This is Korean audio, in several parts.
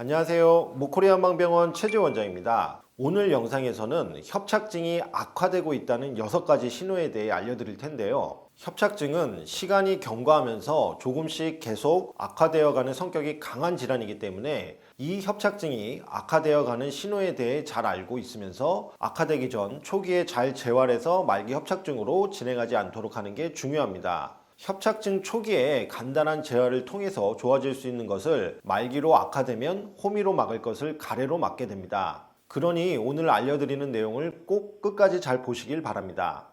안녕하세요. 모코리안망병원 최재원장입니다. 오늘 영상에서는 협착증이 악화되고 있다는 6가지 신호에 대해 알려드릴 텐데요. 협착증은 시간이 경과하면서 조금씩 계속 악화되어 가는 성격이 강한 질환이기 때문에 이 협착증이 악화되어 가는 신호에 대해 잘 알고 있으면서 악화되기 전 초기에 잘 재활해서 말기 협착증으로 진행하지 않도록 하는 게 중요합니다. 협착증 초기에 간단한 재활을 통해서 좋아질 수 있는 것을 말기로 악화되면 호미로 막을 것을 가래로 막게 됩니다. 그러니 오늘 알려드리는 내용을 꼭 끝까지 잘 보시길 바랍니다.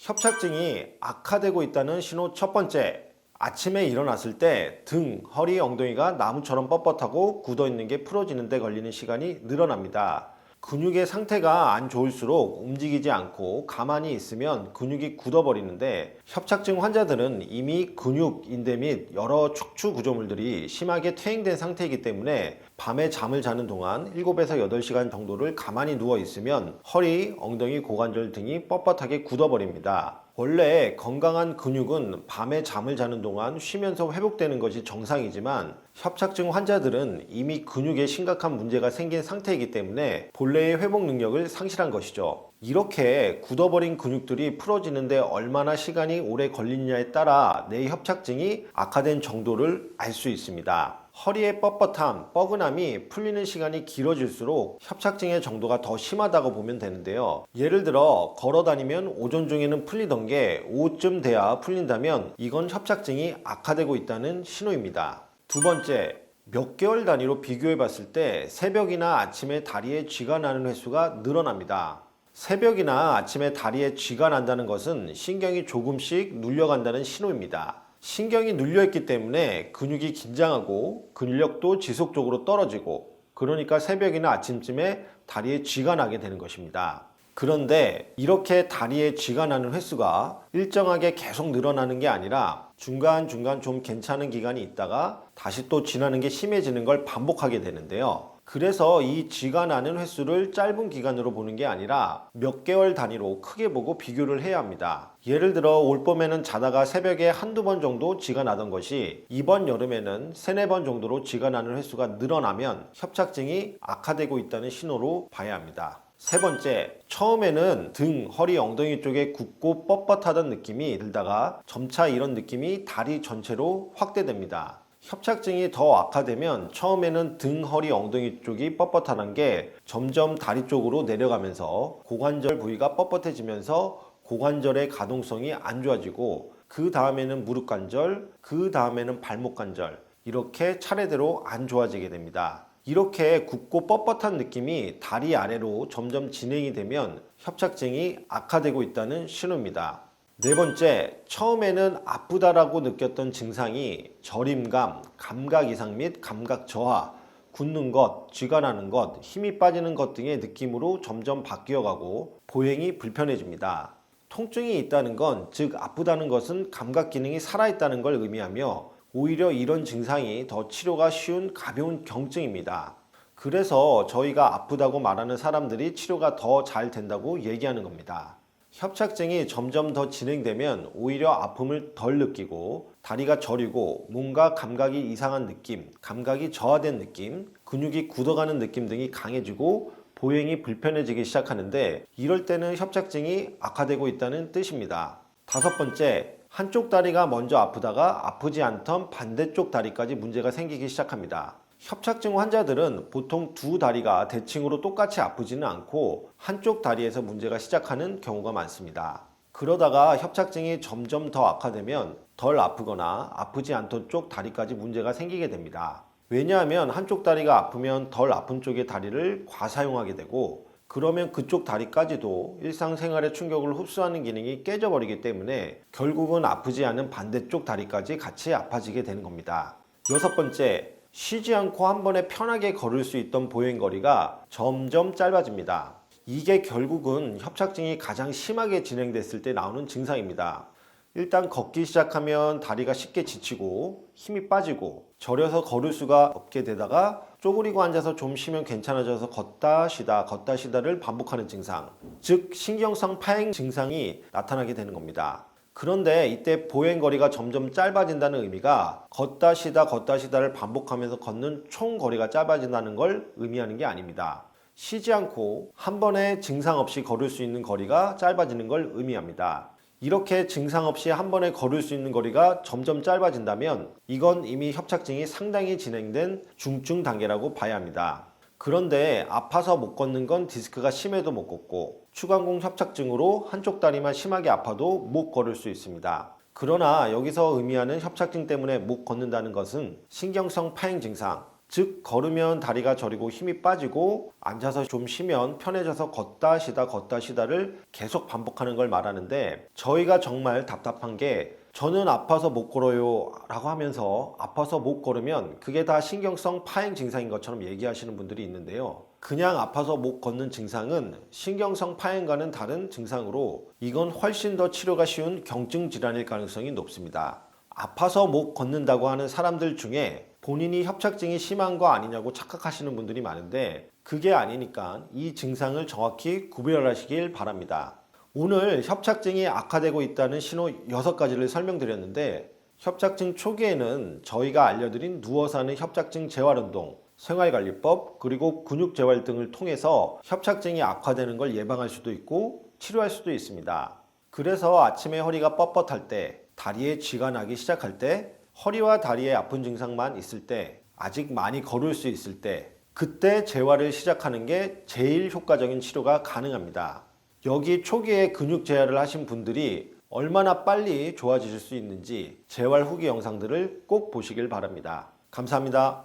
협착증이 악화되고 있다는 신호 첫 번째. 아침에 일어났을 때 등, 허리, 엉덩이가 나무처럼 뻣뻣하고 굳어 있는 게 풀어지는데 걸리는 시간이 늘어납니다. 근육의 상태가 안 좋을수록 움직이지 않고 가만히 있으면 근육이 굳어버리는데 협착증 환자들은 이미 근육, 인대 및 여러 척추 구조물들이 심하게 퇴행된 상태이기 때문에 밤에 잠을 자는 동안 7에서 8시간 정도를 가만히 누워 있으면 허리, 엉덩이, 고관절 등이 뻣뻣하게 굳어버립니다. 원래 건강한 근육은 밤에 잠을 자는 동안 쉬면서 회복되는 것이 정상이지만 협착증 환자들은 이미 근육에 심각한 문제가 생긴 상태이기 때문에 본래의 회복 능력을 상실한 것이죠. 이렇게 굳어버린 근육들이 풀어지는데 얼마나 시간이 오래 걸리느냐에 따라 내 협착증이 악화된 정도를 알 수 있습니다. 허리의 뻣뻣함, 뻐근함이 풀리는 시간이 길어질수록 협착증의 정도가 더 심하다고 보면 되는데요. 예를 들어 걸어 다니면 오전 중에는 풀리던 게 오후쯤 돼야 풀린다면 이건 협착증이 악화되고 있다는 신호입니다. 두 번째, 몇 개월 단위로 비교해 봤을 때 새벽이나 아침에 다리에 쥐가 나는 횟수가 늘어납니다. 새벽이나 아침에 다리에 쥐가 난다는 것은 신경이 조금씩 눌려간다는 신호입니다. 신경이 눌려있기 때문에 근육이 긴장하고 근력도 지속적으로 떨어지고 그러니까 새벽이나 아침쯤에 다리에 쥐가 나게 되는 것입니다. 그런데 이렇게 다리에 쥐가 나는 횟수가 일정하게 계속 늘어나는 게 아니라 중간중간 좀 괜찮은 기간이 있다가 다시 또 지나는 게 심해지는 걸 반복하게 되는데요. 그래서 이 쥐가 나는 횟수를 짧은 기간으로 보는 게 아니라 몇 개월 단위로 크게 보고 비교를 해야 합니다. 예를 들어 올 봄에는 자다가 새벽에 한두 번 정도 쥐가 나던 것이 이번 여름에는 세네 번 정도로 쥐가 나는 횟수가 늘어나면 협착증이 악화되고 있다는 신호로 봐야 합니다. 세 번째, 처음에는 등, 허리, 엉덩이 쪽에 굳고 뻣뻣하던 느낌이 들다가 점차 이런 느낌이 다리 전체로 확대됩니다. 협착증이 더 악화되면 처음에는 등, 허리, 엉덩이 쪽이 뻣뻣하는 게 점점 다리 쪽으로 내려가면서 고관절 부위가 뻣뻣해지면서 고관절의 가동성이 안 좋아지고 그 다음에는 무릎 관절, 그 다음에는 발목 관절 이렇게 차례대로 안 좋아지게 됩니다. 이렇게 굽고 뻣뻣한 느낌이 다리 아래로 점점 진행이 되면 협착증이 악화되고 있다는 신호입니다. 네 번째, 처음에는 아프다라고 느꼈던 증상이 저림감, 감각 이상 및 감각 저하, 굳는 것, 쥐가 나는 것, 힘이 빠지는 것 등의 느낌으로 점점 바뀌어가고 보행이 불편해집니다. 통증이 있다는 건, 즉 아프다는 것은 감각 기능이 살아있다는 걸 의미하며 오히려 이런 증상이 더 치료가 쉬운 가벼운 경증입니다. 그래서 저희가 아프다고 말하는 사람들이 치료가 더 잘 된다고 얘기하는 겁니다. 협착증이 점점 더 진행되면 오히려 아픔을 덜 느끼고 다리가 저리고 뭔가 감각이 이상한 느낌, 감각이 저하된 느낌, 근육이 굳어가는 느낌 등이 강해지고 보행이 불편해지기 시작하는데 이럴 때는 협착증이 악화되고 있다는 뜻입니다. 다섯 번째, 한쪽 다리가 먼저 아프다가 아프지 않던 반대쪽 다리까지 문제가 생기기 시작합니다. 협착증 환자들은 보통 두 다리가 대칭으로 똑같이 아프지는 않고 한쪽 다리에서 문제가 시작하는 경우가 많습니다. 그러다가 협착증이 점점 더 악화되면 덜 아프거나 아프지 않던 쪽 다리까지 문제가 생기게 됩니다. 왜냐하면 한쪽 다리가 아프면 덜 아픈 쪽의 다리를 과사용하게 되고 그러면 그쪽 다리까지도 일상생활의 충격을 흡수하는 기능이 깨져버리기 때문에 결국은 아프지 않은 반대쪽 다리까지 같이 아파지게 되는 겁니다. 여섯 번째, 쉬지 않고 한 번에 편하게 걸을 수 있던 보행거리가 점점 짧아집니다. 이게 결국은 협착증이 가장 심하게 진행됐을 때 나오는 증상입니다. 일단 걷기 시작하면 다리가 쉽게 지치고 힘이 빠지고 저려서 걸을 수가 없게 되다가 쪼그리고 앉아서 좀 쉬면 괜찮아져서 걷다 쉬다 걷다 쉬다를 반복하는 증상 즉 신경성 파행 증상이 나타나게 되는 겁니다. 그런데 이때 보행거리가 점점 짧아진다는 의미가 걷다 쉬다 걷다 쉬다를 반복하면서 걷는 총 거리가 짧아진다는 걸 의미하는 게 아닙니다. 쉬지 않고 한 번에 증상 없이 걸을 수 있는 거리가 짧아지는 걸 의미합니다. 이렇게 증상 없이 한 번에 걸을 수 있는 거리가 점점 짧아진다면 이건 이미 협착증이 상당히 진행된 중증 단계라고 봐야 합니다. 그런데 아파서 못 걷는 건 디스크가 심해도 못 걷고 추간공 협착증으로 한쪽 다리만 심하게 아파도 못 걸을 수 있습니다. 그러나 여기서 의미하는 협착증 때문에 못 걷는다는 것은 신경성 파행 증상, 즉 걸으면 다리가 저리고 힘이 빠지고 앉아서 좀 쉬면 편해져서 걷다 쉬다 걷다 쉬다를 계속 반복하는 걸 말하는데 저희가 정말 답답한 게 저는 아파서 못 걸어요 라고 하면서 아파서 못 걸으면 그게 다 신경성 파행 증상인 것처럼 얘기하시는 분들이 있는데요. 그냥 아파서 못 걷는 증상은 신경성 파행과는 다른 증상으로 이건 훨씬 더 치료가 쉬운 경증 질환일 가능성이 높습니다. 아파서 못 걷는다고 하는 사람들 중에 본인이 협착증이 심한 거 아니냐고 착각하시는 분들이 많은데 그게 아니니까 이 증상을 정확히 구별하시길 바랍니다. 오늘 협착증이 악화되고 있다는 신호 6가지를 설명드렸는데 협착증 초기에는 저희가 알려드린 누워서 하는 협착증 재활운동, 생활관리법, 그리고 근육재활 등을 통해서 협착증이 악화되는 걸 예방할 수도 있고 치료할 수도 있습니다. 그래서 아침에 허리가 뻣뻣할 때, 다리에 쥐가 나기 시작할 때, 허리와 다리에 아픈 증상만 있을 때, 아직 많이 걸을 수 있을 때, 그때 재활을 시작하는 게 제일 효과적인 치료가 가능합니다. 여기 초기에 근육 재활을 하신 분들이 얼마나 빨리 좋아지실 수 있는지 재활 후기 영상들을 꼭 보시길 바랍니다. 감사합니다.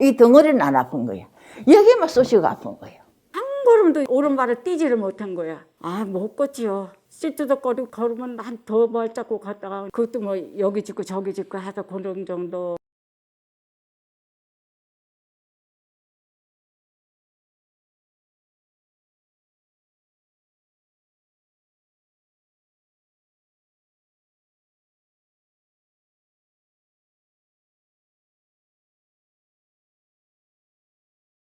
이 덩어리는 안 아픈 거야. 여기만 쏘시고 아픈 거예요. 한 걸음도 오른발을 띄지를 못한 거야. 아, 못 걷지요. 찌뚜덕거리고 걸으면 한 더 발잡고 갔다가 그것도 뭐 여기 짚고 저기 짚고 해서 그런 정도